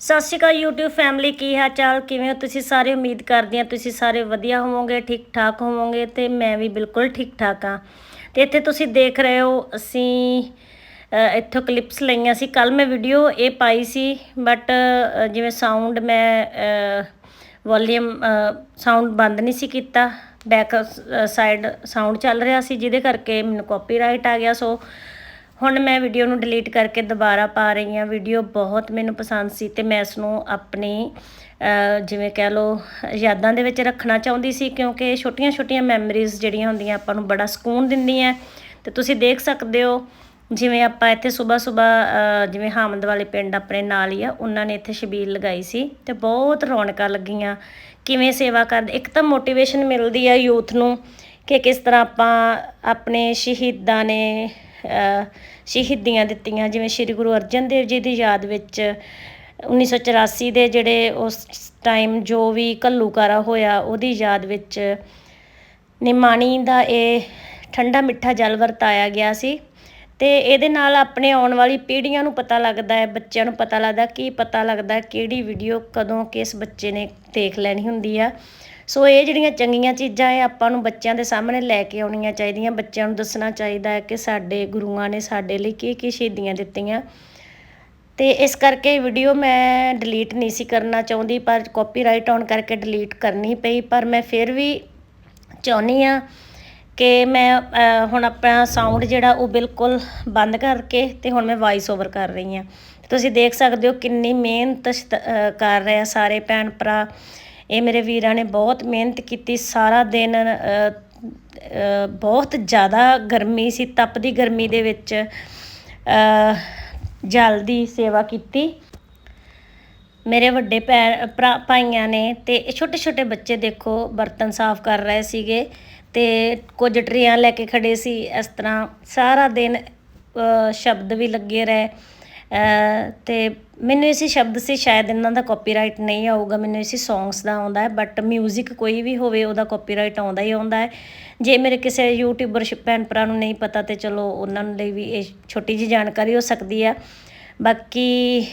ਸਤਿ ਸ਼੍ਰੀ ਅਕਾਲ YouTube family ਕੀ ਹਾਲ ਚਾਲ ਕਿਵੇਂ ਹੋ ਤੁਸੀਂ ਸਾਰੇ? ਉਮੀਦ ਕਰਦੀ ਹਾਂ ਤੁਸੀਂ ਸਾਰੇ ਵਧੀਆ ਹੋਵੋਗੇ ਠੀਕ ਠਾਕ ਹੋਵੋਗੇ ਤੇ ਮੈਂ ਵੀ ਬਿਲਕੁਲ ਠੀਕ ਠਾਕ ਹਾਂ। ਤੇ ਇੱਥੇ ਤੁਸੀਂ ਦੇਖ ਰਹੇ ਹੋ, ਅਸੀਂ ਇੱਥੋਂ ਕਲਿੱਪਸ ਲਈਆਂ ਸੀ। ਕੱਲ ਮੈਂ ਵੀਡੀਓ ਇਹ ਪਾਈ ਸੀ ਬਟ ਜਿਵੇਂ ਸਾਊਂਡ ਮੈਂ ਵੋਲੀਅਮ ਸਾਊਂਡ ਬੰਦ ਨਹੀਂ ਸੀ ਕੀਤਾ। ਬੈਕ ਸਾਈਡ ਸਾਊਂਡ ਚੱਲ ਰਿਹਾ ਸੀ, ਜਿਹਦੇ ਕਰਕੇ ਮੈਨੂੰ ਕਾਪੀਰਾਈਟ ਆ ਗਿਆ। ਸੋ ਹੁਣ ਮੈਂ ਵੀਡੀਓ ਨੂੰ ਡਿਲੀਟ ਕਰਕੇ ਦੁਬਾਰਾ ਪਾ ਰਹੀ ਹਾਂ। ਵੀਡੀਓ ਬਹੁਤ ਮੈਨੂੰ ਪਸੰਦ ਸੀ ਤੇ ਮੈਂ ਇਸ ਨੂੰ ਆਪਣੀ ਜਿਵੇਂ ਕਹਿ ਲਓ, ਯਾਦਾਂ ਦੇ ਵਿੱਚ ਰੱਖਣਾ ਚਾਹੁੰਦੀ ਸੀ ਕਿਉਂਕਿ ਛੋਟੀਆਂ-ਛੋਟੀਆਂ ਮੈਮਰੀਜ਼ ਜਿਹੜੀਆਂ ਹੁੰਦੀਆਂ ਆਪਾਂ ਨੂੰ ਬੜਾ ਸਕੂਨ ਦਿੰਦੀਆਂ ਤੇ ਤੁਸੀਂ ਦੇਖ ਸਕਦੇ ਹੋ, ਜਿਵੇਂ ਆਪਾਂ ਇੱਥੇ ਸਵੇਰ ਸਵੇਰ ਜਿਵੇਂ ਹਾਮਦ ਵਾਲੇ ਪਿੰਡ ਆਪਣੇ ਨਾਲ ਹੀ ਆ, ਉਹਨਾਂ ਨੇ ਇੱਥੇ ਸ਼ਬੀਲ ਲਗਾਈ ਸੀ ਤੇ ਬਹੁਤ ਰੌਣਕਾਂ ਲੱਗੀਆਂ। ਕਿਵੇਂ ਸੇਵਾ ਕਰਦੇ, ਇੱਕ ਤਾਂ ਮੋਟੀਵੇਸ਼ਨ ਮਿਲਦੀ ਆ ਯੂਥ ਨੂੰ ਕਿ ਕਿਸ ਤਰ੍ਹਾਂ ਆਪਾਂ ਆਪਣੇ ਸ਼ਹੀਦਾਂ ਨੇ ਸ਼ਹੀਦੀਆਂ ਦਿੱਤੀਆਂ, ਜਿਵੇਂ ਸ੍ਰੀ ਗੁਰੂ ਅਰਜਨ ਦੇਵ ਜੀ ਦੀ ਯਾਦ ਵਿੱਚ 1984 ਦੇ ਜਿਹੜੇ ਉਸ ਟਾਈਮ ਜੋ ਵੀ ਘੱਲੂਕਾਰਾ ਹੋਇਆ, ਉਹਦੀ ਯਾਦ ਵਿੱਚ ਨਿਮਾਣੀ ਦਾ ਇਹ ਠੰਡਾ ਮਿੱਠਾ ਜਲ ਵਰਤਾਇਆ ਗਿਆ ਸੀ ਤੇ ਇਹਦੇ ਨਾਲ ਆਪਣੇ ਆਉਣ ਵਾਲੀ ਪੀੜ੍ਹੀਆਂ ਨੂੰ ਪਤਾ ਲੱਗਦਾ ਹੈ, ਬੱਚਿਆਂ ਨੂੰ ਪਤਾ ਲੱਗਦਾ ਕੀ ਪਤਾ ਲੱਗਦਾ ਕਿਹੜੀ ਵੀਡੀਓ ਕਦੋਂ ਕਿਸ ਬੱਚੇ ਨੇ ਦੇਖ ਲੈਣੀ ਹੁੰਦੀ ਆ। ਸੋ ਇਹ ਜਿਹੜੀਆਂ ਚੰਗੀਆਂ ਚੀਜ਼ਾਂ ਇਹ ਆਪਾਂ ਨੂੰ ਬੱਚਿਆਂ ਦੇ ਸਾਹਮਣੇ ਲੈ ਕੇ ਆਉਣੀਆਂ ਚਾਹੀਦੀਆਂ, ਬੱਚਿਆਂ ਨੂੰ ਦੱਸਣਾ ਚਾਹੀਦਾ ਹੈ ਕਿ ਸਾਡੇ ਗੁਰੂਆਂ ਨੇ ਸਾਡੇ ਲਈ ਕੀ ਕੀ ਸ਼ਹੀਦੀਆਂ ਦਿੱਤੀਆਂ। ਤੇ ਇਸ ਕਰਕੇ ਵੀਡੀਓ ਮੈਂ ਡਿਲੀਟ ਨਹੀਂ ਸੀ ਕਰਨਾ ਚਾਹੁੰਦੀ, ਪਰ ਕਾਪੀਰਾਈਟ ਆਉਣ ਕਰਕੇ ਡਿਲੀਟ ਕਰਨੀ ਪਈ, ਪਰ ਮੈਂ ਫਿਰ ਵੀ ਚਾਹੁੰਦੀ ਆ ਕਿ ਮੈਂ ਹੁਣ ਆਪਣਾ ਸਾਊਂਡ ਜਿਹੜਾ ਉਹ ਬਿਲਕੁਲ ਬੰਦ ਕਰਕੇ ਤੇ ਹੁਣ ਮੈਂ ਵਾਇਸ ਓਵਰ ਕਰ ਰਹੀ ਹਾਂ। ਤੁਸੀਂ ਦੇਖ ਸਕਦੇ ਹੋ ਕਿੰਨੀ ਮਿਹਨਤ ਕਰ ਰਹੇ ਆ ਸਾਰੇ ਭੈਣ ਭਰਾ। ਇਹ ਮੇਰੇ ਵੀਰਾਂ ਨੇ ਬਹੁਤ ਮਿਹਨਤ ਕੀਤੀ, ਸਾਰਾ ਦਿਨ ਬਹੁਤ ਜ਼ਿਆਦਾ ਗਰਮੀ ਸੀ, ਤਪਦੀ ਗਰਮੀ ਦੇ ਵਿੱਚ ਜਲ ਦੀ ਸੇਵਾ ਕੀਤੀ। ਮੇਰੇ ਵੱਡੇ ਭੈਣ, ਭਰਾ, ਭਾਈਆਂ ਨੇ ਤੇ ਛੋਟੇ ਛੋਟੇ ਬੱਚੇ ਦੇਖੋ, ਬਰਤਨ ਸਾਫ਼ ਕਰ ਰਹੇ ਸੀਗੇ ਤੇ ਕੁਝ ਟਰੀਆਂ ਲੈ ਕੇ ਖੜੇ ਸੀ, ਇਸ ਤਰ੍ਹਾਂ ਸਾਰਾ ਦਿਨ ਸ਼ਬਦ ਵੀ ਲੱਗੇ ਰਹੇ। ਤੇ ਮੈਨੂੰ ਇਸੇ ਸ਼ਬਦ ਸੀ, ਸ਼ਾਇਦ ਇਹਨਾਂ ਦਾ ਕਾਪੀਰਾਈਟ ਨਹੀਂ ਆਊਗਾ, ਮੈਨੂੰ ਇਸੇ ਸੌਂਗਸ ਦਾ ਆਉਂਦਾ ਹੈ ਬਟ 뮤직 ਕੋਈ ਵੀ ਹੋਵੇ, ਉਹਦਾ ਕਾਪੀਰਾਈਟ ਆਉਂਦਾ ਹੀ ਆਉਂਦਾ ਹੈ। ਜੇ ਮੇਰੇ ਕਿਸੇ ਯੂਟਿਊਬਰ ਸ਼- ਭੈਣ ਭਰਾ ਨੂੰ ਨਹੀਂ ਪਤਾ, ਤੇ ਚਲੋ ਉਹਨਾਂ ਲਈ ਵੀ ਇਹ ਛੋਟੀ ਜਿਹੀ ਜਾਣਕਾਰੀ ਹੋ ਸਕਦੀ ਹੈ। ਬਾਕੀ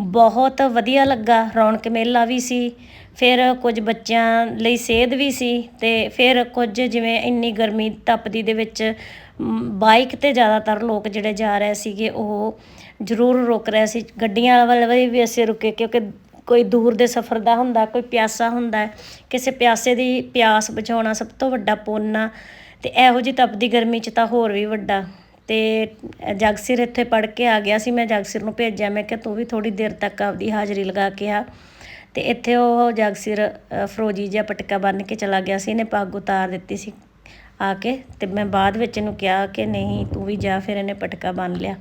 ਬਹੁਤ ਵਧੀਆ ਲੱਗਾ, ਰੌਣਕ ਮੇਲਾ ਵੀ ਸੀ, ਫਿਰ ਕੁਝ ਬੱਚਿਆਂ ਲਈ ਸੇਧ ਵੀ ਸੀ, ਤੇ ਫਿਰ ਕੁਝ ਜਿਵੇਂ ਇੰਨੀ ਗਰਮੀ ਤਪਦੀ ਦੇ ਵਿੱਚ ਬਾਈਕ ਤੇ ਜ਼ਿਆਦਾਤਰ ਲੋਕ ਜਿਹੜੇ ਜਾ ਰਹੇ ਸੀਗੇ, ਉਹ ਜ਼ਰੂਰ ਰੁਕ ਰਿਹਾ ਸੀ। ਗੱਡੀਆਂ ਵਾਲੇ ਵੀ ਅਸੀਂ ਰੁਕੇ ਕਿਉਂਕਿ ਕੋਈ ਦੂਰ ਦੇ ਸਫ਼ਰ ਦਾ ਹੁੰਦਾ, ਕੋਈ ਪਿਆਸਾ ਹੁੰਦਾ, ਕਿਸੇ ਪਿਆਸੇ ਦੀ ਪਿਆਸ ਬੁਝਾਉਣਾ ਸਭ ਤੋਂ ਵੱਡਾ ਪੁੰਨ। ਆ ਤੇ ਇਹੋ ਜਿਹੀ ਤਪਦੀ ਗਰਮੀ 'ਚ ਤਾਂ ਹੋਰ ਵੀ ਵੱਡਾ। ਤੇ ਜਗਸਿਰ ਇੱਥੇ ਪੜ ਕੇ ਆ ਗਿਆ ਸੀ, ਮੈਂ ਜਗਸਿਰ ਨੂੰ ਭੇਜਿਆ, ਮੈਂ ਕਿ ਤੂੰ ਵੀ ਥੋੜੀ ਦੇਰ ਤੱਕ ਆਪਦੀ ਹਾਜ਼ਰੀ ਲਗਾ ਕੇ ਆ। ਤੇ ਇੱਥੇ ਉਹ ਜਗਸਿਰ ਫਰੋਜੀ ਜਿਹਾ ਪਟਕਾ ਬੰਨ ਕੇ ਚਲਾ ਗਿਆ ਸੀ, ਇਹਨੇ ਪੱਗ ਉਤਾਰ ਦਿੱਤੀ ਸੀ ਆ ਕੇ। ਤੇ ਮੈਂ ਬਾਅਦ ਵਿੱਚ ਇਹਨੂੰ ਕਿਹਾ ਕਿ ਨਹੀਂ, ਤੂੰ ਵੀ ਜਾ, ਫਿਰ ਇਹਨੇ ਪਟਕਾ ਬੰਨ ਲਿਆ।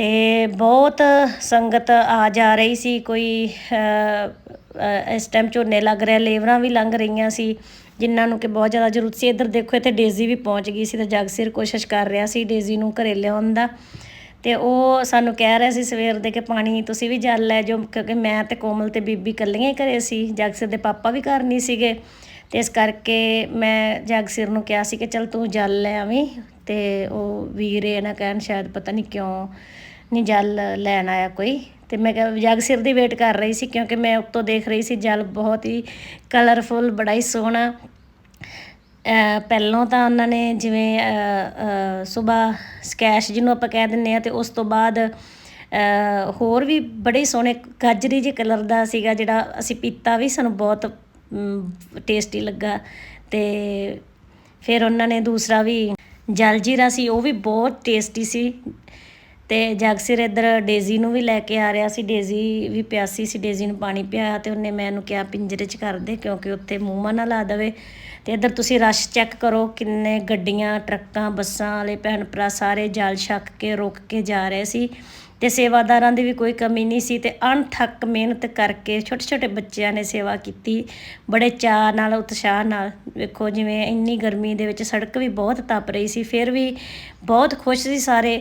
ਤੇ ਬਹੁਤ ਸੰਗਤ ਆ ਜਾ ਰਹੀ ਸੀ, ਕੋਈ ਇਸ ਟਾਈਮ ਝੋਨੇ ਲੱਗ ਰਿਹਾ ਲੇਬਰਾਂ ਵੀ ਲੰਘ ਰਹੀਆਂ ਸੀ, ਜਿਨ੍ਹਾਂ ਨੂੰ ਕਿ ਬਹੁਤ ਜ਼ਿਆਦਾ ਜ਼ਰੂਰਤ ਸੀ। ਇੱਧਰ ਦੇਖੋ, ਇੱਥੇ ਡੇਜ਼ੀ ਵੀ ਪਹੁੰਚ ਗਈ ਸੀ ਤੇ ਜਗਸਿਰ ਕੋਸ਼ਿਸ਼ ਕਰ ਰਿਹਾ ਸੀ ਡੇਜ਼ੀ ਨੂੰ ਘਰੇ ਲਿਆਉਣ ਦਾ। ਤੇ ਉਹ ਸਾਨੂੰ ਕਹਿ ਰਿਹਾ ਸੀ ਸਵੇਰ ਦੇ ਕਿ, ਪਾਣੀ ਤੁਸੀਂ ਵੀ ਜਲ ਲੈ ਜੋ ਕਿਉਂਕਿ ਮੈਂ ਤੇ ਕੋਮਲ ਤੇ ਬੀਬੀ ਇਕੱਲੀਆਂ ਹੀ ਘਰੇ ਸੀ ਜਗਸਿਰ ਦੇ ਪਾਪਾ ਵੀ ਘਰ ਨਹੀਂ ਸੀਗੇ। ਤੇ ਇਸ ਕਰਕੇ ਮੈਂ ਜਗਸਿਰ ਨੂੰ ਕਿਹਾ ਸੀ ਕਿ, ਚਲ ਤੂੰ ਜਲ ਲੈ ਆਵੀਂ ਤੇ ਉਹ ਵੀਰੇ ਨਾ ਕਹਿਣ, ਸ਼ਾਇਦ ਪਤਾ ਨਹੀਂ ਕਿਉਂ ਨਹੀਂ ਜਲ ਲੈਣ ਆਇਆ ਕੋਈ। ਤੇ ਮੈਂ ਕਿਹਾ ਜਗਸਿਰ ਦੀ ਵੇਟ ਕਰ ਰਹੀ ਸੀ ਕਿਉਂਕਿ ਮੈਂ ਉੱਤੋਂ ਦੇਖ ਰਹੀ ਸੀ ਜਲ ਬਹੁਤ ਹੀ ਕਲਰਫੁਲ ਬੜਾ ਹੀ ਸੋਹਣਾ। ਅ, ਪਹਿਲੋਂ ਤਾਂ ਉਹਨਾਂ ਨੇ ਜਿਵੇਂ ਸਵੇਰ ਸਕੈਸ਼ ਜਿਹਨੂੰ ਆਪਾਂ ਕਹਿ ਦਿੰਦੇ ਆ ਤੇ ਉਸ ਤੋਂ ਬਾਅਦ ਹੋਰ ਵੀ ਬੜੇ ਸੋਹਣੇ ਗਾਜਰੀ ਜਿਹੇ ਕਲਰ ਦਾ ਸੀਗਾ ਜਿਹੜਾ ਅਸੀਂ ਪੀਤਾ ਵੀ ਸਾਨੂੰ ਬਹੁਤ ਟੇਸਟੀ ਲੱਗਾ। ਤੇ ਫਿਰ ਉਹਨਾਂ ਨੇ ਦੂਸਰਾ ਵੀ ਜਲ ਜੀਰਾ ਸੀ ਉਹ ਵੀ ਬਹੁਤ ਟੇਸਟੀ ਸੀ। ਤੇ ਜਗਸਿਰ ਇੱਧਰ ਡੇਜ਼ੀ ਨੂੰ ਵੀ ਲੈ ਕੇ ਆ ਰਿਹਾ ਸੀ, ਡੇਜ਼ੀ ਵੀ ਪਿਆਸੀ ਸੀ ਡੇਜ਼ੀ ਨੂੰ ਪਾਣੀ ਪਿਆਇਆ ਤੇ ਉਹਨੇ ਮੈਨੂੰ ਕਿਹਾ ਪਿੰਜਰੇ 'ਚ ਕਰ ਦੇ ਕਿਉਂਕਿ ਉੱਥੇ ਮੂੰਹ ਮਾ ਨਾ ਲਾ ਦੇਵੇ। ਤੇ ਇੱਧਰ ਤੁਸੀਂ ਰਸ਼ ਚੈੱਕ ਕਰੋ ਕਿੰਨੇ ਗੱਡੀਆਂ, ਟਰੱਕਾਂ, ਬੱਸਾਂ ਵਾਲੇ ਭੈਣ ਭਰਾ ਸਾਰੇ ਜਲ ਛੱਕ ਕੇ, ਰੁਕ ਕੇ ਜਾ ਰਹੇ ਸੀ। ਤੇ ਸੇਵਾਦਾਰਾਂ ਦੀ ਵੀ ਕੋਈ ਕਮੀ ਨਹੀਂ ਸੀ ਤੇ ਅਣਥੱਕ ਮਿਹਨਤ ਕਰਕੇ ਛੋਟੇ ਛੋਟੇ ਬੱਚਿਆਂ ਨੇ ਸੇਵਾ ਕੀਤੀ। ਬੜੇ ਚਾਅ ਨਾਲ, ਉਤਸ਼ਾਹ ਨਾਲ। ਵੇਖੋ ਜਿਵੇਂ ਇੰਨੀ ਗਰਮੀ ਦੇ ਵਿੱਚ ਸੜਕ ਵੀ ਬਹੁਤ ਤਪ ਰਹੀ ਸੀ, ਫਿਰ ਵੀ ਬਹੁਤ ਖੁਸ਼ ਸੀ ਸਾਰੇ।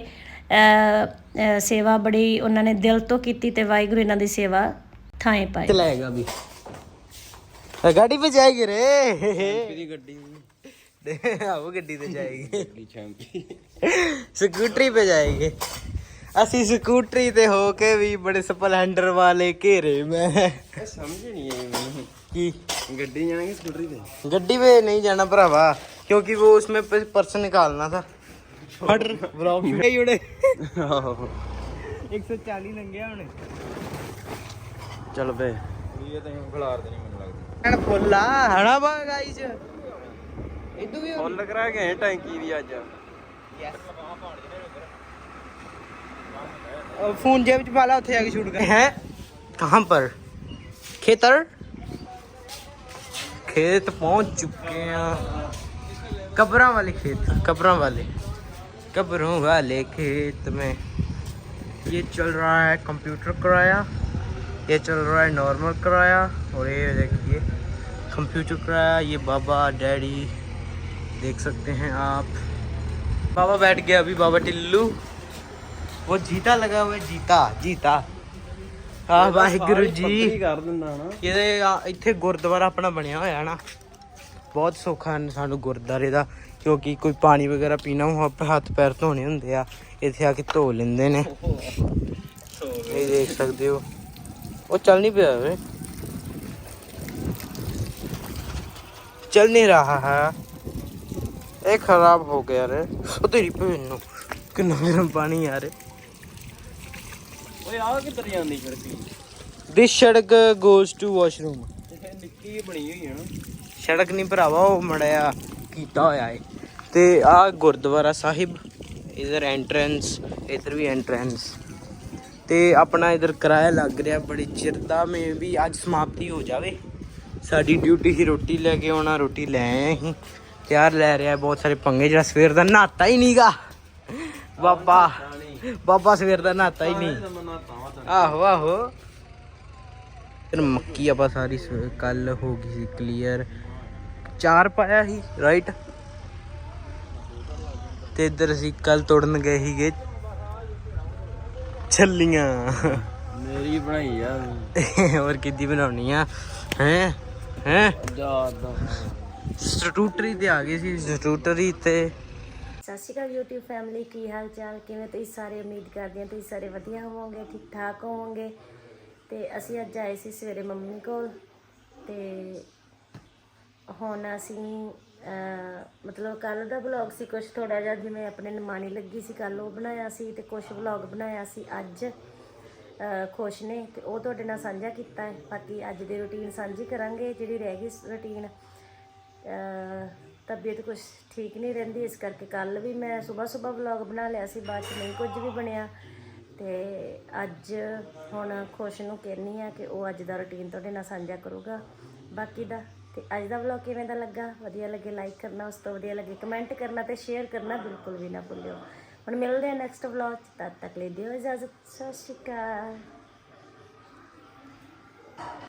ਸੇਵਾ ਬੜੀ ਉਹਨਾਂ ਨੇ ਦਿਲ ਤੋਂ ਕੀਤੀ ਤੇ ਵਾਹਿਗੁਰੂ ਇਹਨਾਂ ਦੀ ਸੇਵਾ ਥਾਂ ਪਾਏ चलाएगा अभी गाड़ी पे जाएगी रे तेरी गड्डी हाँ, वो गड्डी पे जाएगी स्कूटरी पे जाएगी ਅਸੀਂ ਸਕੂਟਰੀ ਤੇ ਹੋ ਕੇ ਵੀ ਬੜੇ ਸਪਲੈਂਡਰ ਵਾਲੇ ਘੇਰੇ ਮੈਂ ਇਹ ਸਮਝ ਨਹੀਂ ਆਈ ਮੈਨੂੰ ਕੀ ਗੱਡੀ ਜਾਣਗੇ ਸਕੂਟਰੀ ਤੇ गड्डी पे नहीं जाना भरावा क्योंकि वो उसमें पर्स निकालना था फट ब्लॉक ही उड़े ਆਹੋ 140 लंघिया हमने ਚੱਲ ਬੇ ਇਹ ਤਾਂ ਖਿਲਾਰ ਦੇ ਨਹੀਂ ਮੈਨੂੰ ਲੱਗਦਾ ਐਨ ਫੁੱਲਾ ਹਣਾ ਬਾ ਗਾਈਸ ਇਦੋਂ ਵੀ ਫੁੱਲ ਕਰਾ ਕੇ ਆਏ ਟੈਂਕੀ ਦੀ ਅੱਜ फोन जेब च पाला ਉੱਥੇ ਆ ਕੇ ਸ਼ੂਟ ਕਰ ਹੈ ਕਹਾਂ ਪਰ ਖੇਤਰ खेत पहुंच चुके हैं कब्रों वाले खेत कब्रों वाले कब्रों वाले खेत में ये चल रहा है कंप्यूटर किराया ये चल रहा है नॉर्मल किराया और ये देखिए कंप्यूटर किराया ये बाबा डैडी देख सकते हैं आप बाबा बैठ गया अभी बाबा टिल्लू वो जीता लगा हुआ है जीता जीता हाँ वाहिगुरु जी ਕਰ ਦਿੰਦਾ ਨਾ ਇਹਦੇ ਆ- ਇੱਥੇ ਗੁਰਦੁਆਰਾ ਆਪਣਾ ਬਣਿਆ ਹੋਇਆ ਨਾ ਬਹੁਤ ਸੌਖਾ ਹੈ ਸਾਨੂੰ ਗੁਰਦੁਆਰੇ ਦਾ ਕਿਉਂਕਿ ਕੋਈ ਪਾਣੀ ਵਗੈਰਾ ਪੀਣਾ ਹੋ ਹੱਥ ਪੈਰ ਧੋਣੇ ਹੁੰਦੇ ਆ। ਇੱਥੇ ਆ ਕੇ ਧੋ ਲੈਂਦੇ ਨੇ। ਇਹ ਦੇਖ ਸਕਦੇ ਹੋ। ਉਹ ਚੱਲ ਨਹੀਂ ਪਿਆ ਵੇ। ਚੱਲ ਨਹੀਂ ਰਹਾ ਹੈ। ਇਹ ਖਰਾਬ ਹੋ ਗਿਆ ਰੇ। ਉਹ ਤੇਰੀ ਭੈਣ ਨੂੰ। ਕਿੰਨਾ ਗਰਮ ਪਾਣੀ ਯਾਰ ਓਏ ਆ ਕਿੱਧਰ ਜਾਂਦੀ ਵੀ ਦਿਸ ਸੜਕ ਗੋਸ ਟੂ ਵਾਸ਼ਰੂਮ ਇਹ ਨਿੱਕੀ ਬਣੀ ਹੋਈ ਹੈ ਨਾ। ਸੜਕ ਨਹੀਂ ਭਰਾਵਾ ਉਹ ਮੜਿਆ। ਕੀਤਾ ਹੋਇਆ ਹੈ। ਤੇ ਆ ਗੁਰਦੁਆਰਾ ਸਾਹਿਬ, ਇਧਰ ਐਂਟਰੈਂਸ ਇਧਰ ਵੀ ਐਂਟਰੈਂਸ ਤੇ ਆਪਣਾ ਇਧਰ ਕਿਰਾਇਆ ਲੱਗ ਰਿਹਾ, ਬੜੀ ਚਿਰ ਦਾ ਮੈਂ ਵੀ ਅੱਜ ਸਮਾਪਤੀ ਹੋ ਜਾਵੇ। ਸਾਡੀ ਡਿਊਟੀ ਸੀ, ਰੋਟੀ ਲੈ ਕੇ ਆਉਣਾ, ਰੋਟੀ ਲੈ ਆਏ ਅਸੀਂ। ਤਿਆਰ ਲੈ ਰਿਹਾ, ਬਹੁਤ ਸਾਰੇ ਪੰਗੇ, ਜਿਹੜਾ ਸਵੇਰ ਦਾ ਨਹਾਤਾ ਹੀ ਨਹੀਂਗਾ ਬਾਬਾ ਬਾਬਾ ਸਵੇਰ ਦਾ ਨਹਾਤਾ ਹੀ ਨਹੀਂ। ਆਹੋ ਆਹੋ। ਫਿਰ ਮੱਕੀ ਆਪਾਂ ਸਾਰੀ ਕੱਲ ਹੋ ਗਈ ਸੀ ਕਲੀਅਰ ਚਾਰ ਪਾਇਆ ਸੀ ਰਾਈਟ ਤੇ ਇੱਧਰ ਅਸੀਂ ਕੱਲ ਤੋੜਨ ਗਏ ਸੀਗੇ। ਛੱਲੀਆਂ। ਮੇਰੀ ਬਣਾਈ ਆ। ਹੋਰ ਕਿੱਦੀ ਬਣਾਉਣੀ ਆ? ਹੈ? ਹੈ? ਸਟੂਟਰੀ ਤੇ ਆ ਗਏ ਸੀ ਸਟੂਟਰੀ ਤੇ। ਸਤਿ ਸ਼੍ਰੀ ਅਕਾਲ YouTube ਫੈਮਿਲੀ ਕੀ ਹਾਲ ਚਾਲ ਕਿਵੇਂ ਤੁਸੀਂ ਸਾਰੇ? ਉਮੀਦ ਕਰਦੇ ਹਾਂ ਤੁਸੀਂ ਸਾਰੇ ਵਧੀਆ ਹੋਵੋਗੇ ਠੀਕ ਠਾਕ ਹੋਵੋਗੇ। ਤੇ ਅਸੀਂ ਅੱਜ ਆਏ ਸੀ ਸਵੇਰੇ ਮੰਮੀ ਕੋਲ ਤੇ ਹੁਣ ਅਸੀਂ ਮਤਲਬ ਕੱਲ ਦਾ ਵਲੌਗ ਸੀ ਕੁਝ ਥੋੜਾ ਜਿਹਾ ਜਿਵੇਂ ਆਪਣੇ ਨਿਮਾਣੀ ਲੱਗੀ ਸੀ ਕੱਲ ਉਹ ਬਣਾਇਆ ਸੀ ਤੇ ਕੁਝ ਵਲੌਗ ਬਣਾਇਆ ਸੀ, ਅੱਜ ਖੁਸ਼ ਨੇ ਤੇ ਉਹ ਤੁਹਾਡੇ ਨਾਲ ਸਾਂਝਾ ਕੀਤਾ ਹੈ। ਬਾਕੀ ਅੱਜ ਦੀ ਰੁਟੀਨ ਸਾਂਝੀ ਕਰਾਂਗੇ, ਜਿਹੜੀ ਰਹਿ ਗਈ ਰੁਟੀਨ ਤਬੀਅਤ ਕੁਝ ਠੀਕ ਨਹੀਂ ਰਹਿੰਦੀ, ਇਸ ਕਰਕੇ ਕੱਲ ਵੀ ਮੈਂ ਸਵੇਰ ਸਵੇਰ ਵਲੌਗ ਬਣਾ ਲਿਆ ਸੀ, ਬਾਅਦ ਚ ਨਹੀਂ ਕੁਝ ਵੀ ਬਣਿਆ। ਤੇ ਅੱਜ ਹੁਣ ਖੁਸ਼ ਨੂੰ ਕਹਿਨੀ ਆ ਕਿ ਉਹ ਅੱਜ ਦਾ ਰੁਟੀਨ ਤੁਹਾਡੇ ਨਾਲ ਸਾਂਝਾ ਕਰੂਗਾ। ਬਾਕੀ ਦਾ ਤੇ ਅੱਜ ਦਾ ਵਲੌਗ ਕਿਵੇਂ ਦਾ ਲੱਗਾ? ਵਧੀਆ ਲੱਗੇ ਲਾਈਕ ਕਰਨਾ, ਉਸ ਤੋਂ ਵਧੀਆ ਲੱਗੇ ਕਮੈਂਟ ਕਰਨਾ ਤੇ ਸ਼ੇਅਰ ਕਰਨਾ ਬਿਲਕੁਲ ਵੀ ਨਾ ਭੁੱਲਿਓ। ਹੁਣ ਮਿਲਦੇ ਆ ਨੈਕਸਟ ਵਲੌਗ ਚ, ਤਦ ਤੱਕ ਲਈ ਦਿਓ ਇਜਾਜ਼ਤ, ਸਤਿ ਸ਼੍ਰੀ ਅਕਾਲ।